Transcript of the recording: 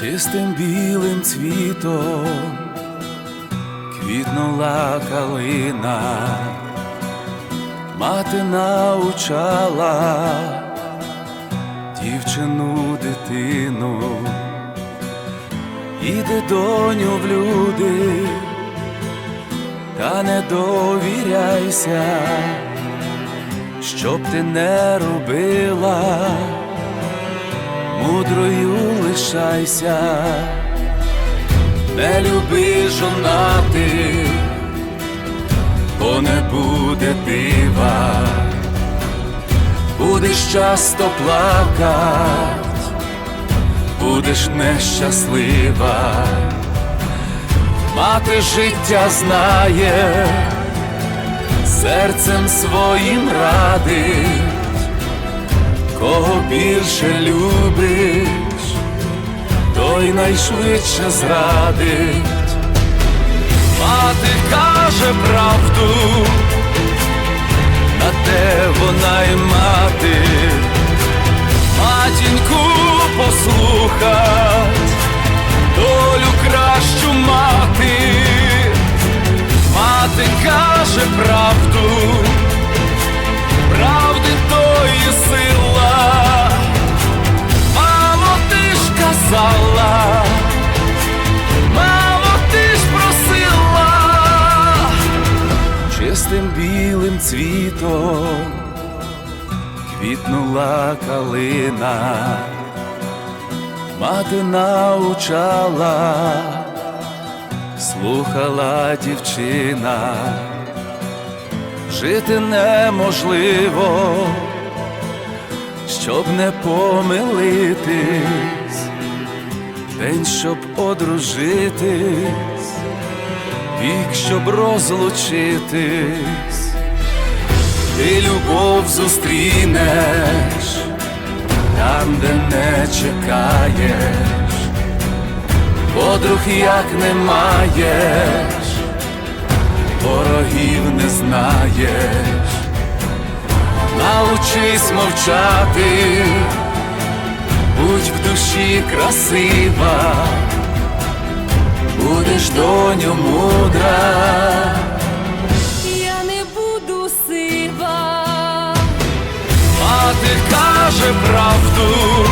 чистим білим цвітом. Квітнула калина, мати научала дівчину дитину, іди доню в люди, та не довіряйся, щоб ти не робила мудрою лишайся, не люби жонати, бо не буде дива, будеш часто плакать, будеш нещаслива, мати життя знає, серцем своїм радить. Кого більше любиш, той найшвидше зрадить. Мати каже правду, на те вона й мати, матіньку послухать, долю кращу мати, мати каже правду чистим білим цвітом квітнула калина, мати научала, слухала дівчина. Жити неможливо, щоб не помилитись, день, щоб одружитись, вік, щоб розлучитись, ти любов зустрінеш там, де не чекаєш, подруг як не маєш ворогів не знаєш, научись мовчати, будь в душі красива, будеш доню мудра, Я не буду сива, мати каже правду,